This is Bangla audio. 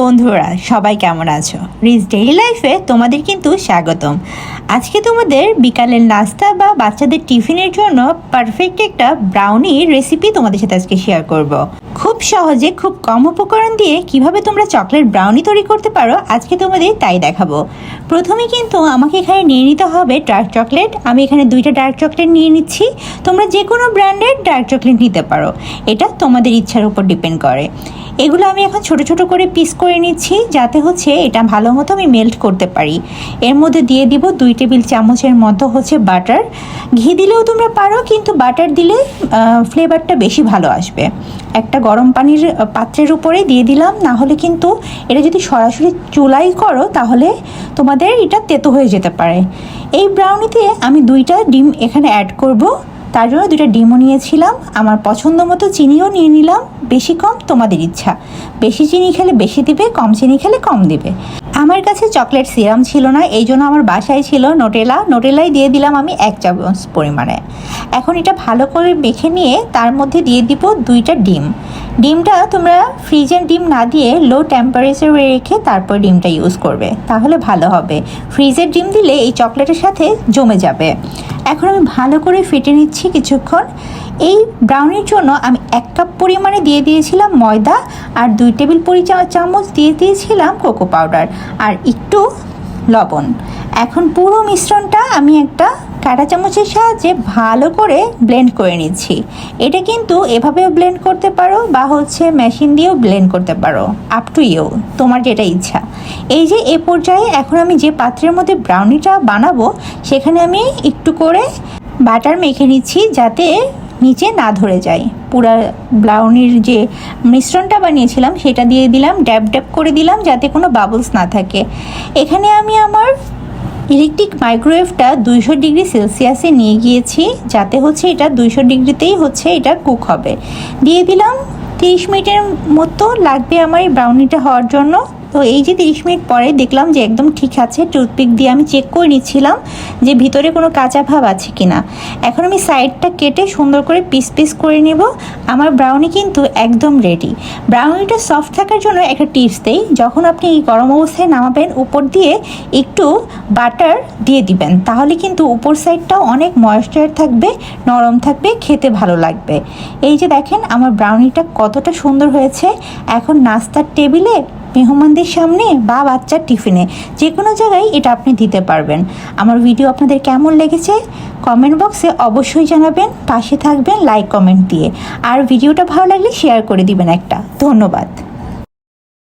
বন্ধুরা সবাই কেমন আছো? রিচ ডেইলি লাইফে তোমাদের কিন্তু স্বাগতম। আজকে তোমাদের বিকালের নাস্তা বা বাচ্চাদের টিফিনের জন্য পারফেক্ট একটা ব্রাউনি রেসিপি তোমাদের সাথে আজকে শেয়ার করব। খুব সহজে, খুব কম উপকরণ দিয়ে কীভাবে তোমরা চকলেট ব্রাউনি তৈরি করতে পারো আজকে তোমাদের তাই দেখাবো। প্রথমে কিন্তু আমাকে এখানে নিয়ে নিতে হবে ডার্ক চকলেট আমি এখানে দুইটা ডার্ক চকলেট নিয়ে নিচ্ছি। তোমরা যে কোনো ব্র্যান্ডের ডার্ক চকলেট নিতে পারো। এটা তোমাদের ইচ্ছার উপর ডিপেন্ড করে। এগুলো আমি এখন ছোট ছোট করে পিস করে নিচ্ছি যাতে হচ্ছে এটা ভালো মতো আমি মেল্ট করতে পারি। এর মধ্যে দিয়ে দিব দুই টেবিল চামচের মতো হচ্ছে বাটার। ঘি দিলেও তোমরা পারো, কিন্তু বাটার দিলে ফ্লেভারটা বেশি ভালো আসবে। একটা গরম পানির পাত্রের উপরে দিয়ে দিলাম, না হলে কিন্তু এটা যদি সরাসরি চুলাই করো, তাহলে তোমাদের এটা তেতো হয়ে যেতে পারে। এই ব্রাউনিতে আমি দুইটা ডিম এখানে অ্যাড করব। তার জন্য দুইটা ডিমও নিয়েছিলাম। আমার পছন্দ মতো চিনিও নিয়ে নিলাম। বেশি কম তোমাদের ইচ্ছা। বেশি চিনি খেলে বেশি দিবে, কম চিনি খেলে কম দিবে। আমার কাছে চকলেট সিরাম ছিল না, এই জন্য আমার বাসায় ছিল নোটেলা নোটেলাই দিয়ে দিলাম আমি এক চামচ পরিমাণে। এখন এটা ভালো করে মেখে নিয়ে তার মধ্যে দিয়ে দিব দুইটা ডিম। ডিমটা তোমরা ফ্রিজের ডিম না দিয়ে লো টেম্পারেচারে রেখে তারপর ডিমটা ইউজ করবে, তাহলে ভালো হবে। ফ্রিজের ডিম দিলে এই চকলেটের সাথে জমে যাবে। এখন আমি ভালো করে ফেটে নিচ্ছি কিছুক্ষণ। এই ব্রাউনির জন্য আমি এক কাপ পরিমাণে দিয়ে দিয়েছিলাম ময়দা আর দুই টেবিল পরি চামচ দিয়ে দিয়েছিলাম কোকো পাউডার আর একটু লবণ। এখন পুরো মিশ্রণটা আমি একটা কাঁটা চামচের সাহায্যে ভালো করে ব্লেন্ড করে নিচ্ছি। এটা কিন্তু এভাবেও ব্লেন্ড করতে পারো বা হচ্ছে মেশিন দিয়েও ব্লেন্ড করতে পারো। আপ টু ইউ তোমার যেটা ইচ্ছা। এই যে এ পর্যায়ে এখন আমি যে পাত্রের মধ্যে ব্রাউনিটা বানাবো, সেখানে আমি একটু করে বাটার মেখে নিচ্ছি যাতে নিচে না ধরে যায় পুরা ব্রাউনির যে মিশ্রণটা বানিয়েছিলাম, সেটা দিয়ে দিলাম, ড্যাব ড্যাব করে দিলাম যাতে কোনো বাবলস না থাকে। এখানে আমি আমার ইলেকট্রিক মাইক্রোওয়েভটা দুইশো ডিগ্রি সেলসিয়াসে নিয়ে গিয়েছি, যাতে হচ্ছে এটা দুইশো ডিগ্রিতেই হচ্ছে এটা কুক হবে। দিয়ে দিলাম তিরিশ মিনিটের মতো লাগবে আমার এই ব্রাউনিটা হওয়ার জন্য। তো এই যে তিরিশ মিনিট পরে দেখলাম যে একদম ঠিক আছে, টুথপিক দিয়ে আমি চেক করে নিচ্ছিলাম যে ভিতরে কোনো কাঁচা ভাব আছে কি না এখন আমি সাইডটা কেটে সুন্দর করে পিস পিস করে নেব। আমার ব্রাউনি কিন্তু একদম রেডি ব্রাউনিটা সফট থাকার জন্য একটা টিপস দেই, যখন আপনি এই গরম অবস্থায় নামাবেন, উপর দিয়ে একটু বাটার দিয়ে দিবেন, তাহলে কিন্তু উপর সাইডটাও অনেক ময়েশ্চার থাকবে, নরম থাকবে, খেতে ভালো লাগবে। এই যে দেখেন, আমার ব্রাউনিটা কতটা সুন্দর হয়েছে। এখন নাস্তার টেবিলে মেহমানদের সামনে বা বাচ্চার টিফিনে যে কোনো জায়গায় এটা আপনি দিতে পারবেন। আমার ভিডিও আপনাদের কেমন লেগেছে? কমেন্ট বক্সে অবশ্যই জানাবেন, পাশে থাকবেন, লাইক, কমেন্ট দিয়ে। আর ভিডিওটা ভালো লাগলে শেয়ার করে দিবেন একটা। ধন্যবাদ।